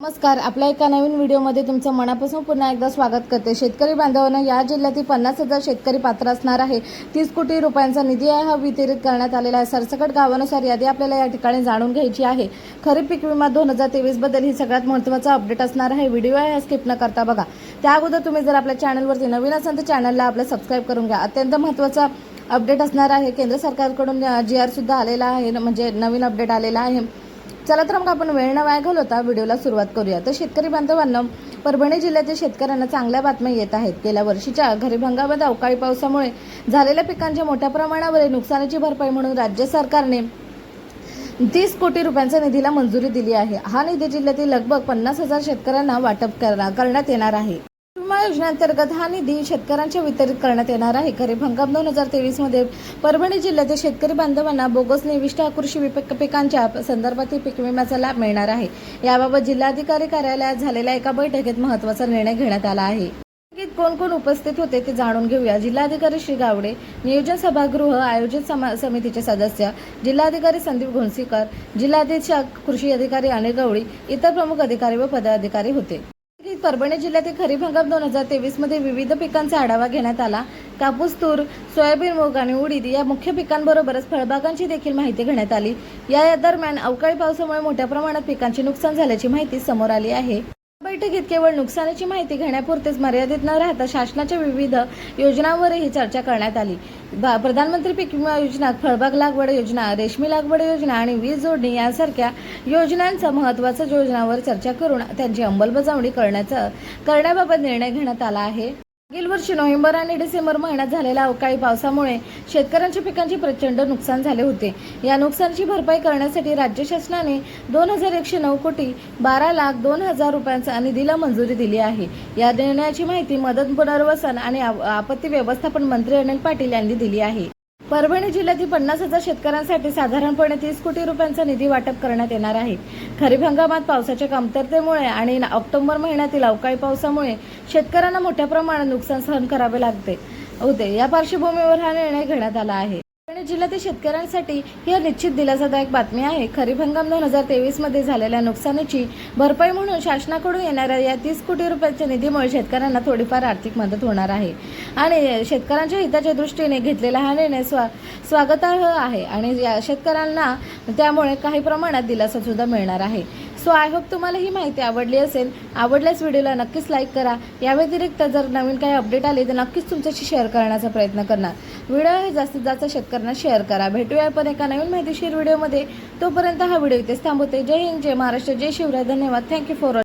नमस्कार आपल्या एका नवीन व्हिडिओमध्ये तुमचं मनापासून पुन्हा एकदा स्वागत करते. शेतकरी बांधवांना या जिल्ह्यातील पन्नास हजार शेतकरी पात्र असणार आहे. तीस कोटी रुपयांचा निधी आहे हा वितरित करण्यात आलेला आहे. सरसकट गावानुसार यादी आपल्याला या ठिकाणी जाणून घ्यायची आहे. खरीप पीक विमा दोन हजार तेवीसबद्दल ही सगळ्यात महत्त्वाचा अपडेट असणार आहे. व्हिडिओ आहे स्किप न करता बघा. त्या अगोदर तुम्ही जर आपल्या चॅनलवरती नवीन असाल तर चॅनलला आपलं सबस्क्राईब करून घ्या. अत्यंत महत्त्वाचा अपडेट असणार आहे. केंद्र सरकारकडून जी आर सुद्धा आलेला आहे. म्हणजे नवीन अपडेट आलेला आहे. चला तर मग आपण वेळ न वाया घालवता व्हिडिओला सुरुवात करूया. तर शेतकरी बांधवांना परभणी जिल्ह्यातील शेतकऱ्यांना चांगल्या बातम्या येत आहेत. गेल्या वर्षीच्या खरीप हंगामात अवकाळी पावसामुळे झालेल्या पिकांच्या मोठ्या प्रमाणावर नुकसानीची भरपाई म्हणून राज्य सरकारने तीस कोटी रुपयांच्या निधीला मंजुरी दिली आहे. हा निधी जिल्ह्यातील लगभग पन्नास हजार शेतकऱ्यांना वाटप करा- करण्यात येणार आहे. विमा योजनेअंतर्गत हा निधी शेतकऱ्यांच्या वितरित करण्यात येणार आहे. खरीप हंगाम दोन हजार तेवीसमध्ये परभणी जिल्ह्यातील शेतकरी बांधवांना बोगस निविष्ट कृषी विपक पिकांच्या संदर्भातील पीक विम्याचा लाभ मिळणार आहे. याबाबत जिल्हाधिकारी कार्यालयात झालेल्या एका बैठकीत महत्त्वाचा निर्णय घेण्यात आला आहे. कोण कोण उपस्थित होते ते जाणून घेऊया. जिल्हाधिकारी श्री गावडे नियोजन सभागृह आयोजित समा- समितीचे सदस्य जिल्हाधिकारी संदीप घोणसीकर जिल्हाधीक्षक कृषी अधिकारी अनिल गवळी इतर प्रमुख अधिकारी व पदाधिकारी होते. परभणी जिल्ह्यातील खरीप हंगाम दोन हजार तेवीसमध्ये विविध पिकांचा आढावा घेण्यात आला. कापूस तूर सोयाबीन मूग आणि उडीद या मुख्य पिकांबरोबरच फळबागांची देखील माहिती घेण्यात आली. या दरम्यान अवकाळी पावसामुळे मोठ्या प्रमाणात पिकांचे नुकसान झाल्याची माहिती समोर आली आहे. बैठकीत केवळ नुकसानीची माहिती घेण्यापुरतेच मर्यादित न राहता शासनाच्या विविध योजनांवरही चर्चा करण्यात आली. बा- प्रधानमंत्री पीक विमा योजना फळबाग लागवड योजना रेशमी लागवड योजना आणि वीज जोडणी यांसारख्या योजनांचा महत्त्वाच्या योजनांवर चर्चा करून त्यांची अंमलबजावणी करण्याचा करण्याबाबत निर्णय घेण्यात आला आहे. मागील वर्षी नोव्हेंबर आणि डिसेंबर महिन्यात झालेल्या अवकाळी पावसामुळे शेतकऱ्यांच्या पिकांचे प्रचंड नुकसान झाले होते. या नुकसानाची भरपाई करण्यासाठी राज्य शासनाने दोन हजार एकशे नऊ कोटी बारा लाख दोन हजार रुपयांचा निधीला मंजुरी दिली आहे. या निर्णयाची माहिती मदत पुनर्वसन आणि आपत्ती व्यवस्थापन मंत्री अनिल पाटील यांनी दिली आहे. परभणी जिल्ह्यातील पन्नास हजार शेतकऱ्यांसाठी साधारणपणे तीस कोटी रुपयांचा निधी वाटप करण्यात येणार आहे. खरीप हंगामात पावसाच्या कमतरतेमुळे आणि ऑक्टोबर महिन्यातील अवकाळी पावसामुळे शेतकऱ्यांना मोठ्या प्रमाणात नुकसान सहन करावे लागते. होते या पार्श्वभूमीवर हा निर्णय घेण्यात आला आहे. परभणी जिल्ह्यातील शेतकऱ्यांसाठी ही निश्चित दिलासादायक बातमी आहे. खरीप हंगाम दोन हजार तेवीसमध्ये झालेल्या नुकसानीची भरपाई म्हणून शासनाकडून येणाऱ्या या तीस कोटी रुपयांच्या निधीमुळे शेतकऱ्यांना थोडीफार आर्थिक मदत होणार आहे. आणि शेतकऱ्यांच्या हिताच्या दृष्टीने घेतलेला हा निर्णय स्वा स्वागतार्ह आहे. आणि या शेतकऱ्यांना त्यामुळे काही प्रमाणात दिलासा सुद्धा मिळणार आहे. सो आय होप तुम्हाला ही माहिती आवडली असेल. आवडल्यास व्हिडिओला नक्कीच लाईक करा. या व्यतिरिक्त जर नवीन काही अपडेट आले तर नक्कीच तुमच्याशी शेअर करण्याचा प्रयत्न करणार. व्हिडिओ हे जास्तीत जास्त शेतकऱ्यांना शेअर करा. भेटूया आपण एका नवीन माहितीशीर व्हिडिओमध्ये. तोपर्यंत हा व्हिडिओ इथेच थांबवते. जय हिंद जय महाराष्ट्र जय शिवराय. धन्यवाद. Thank you for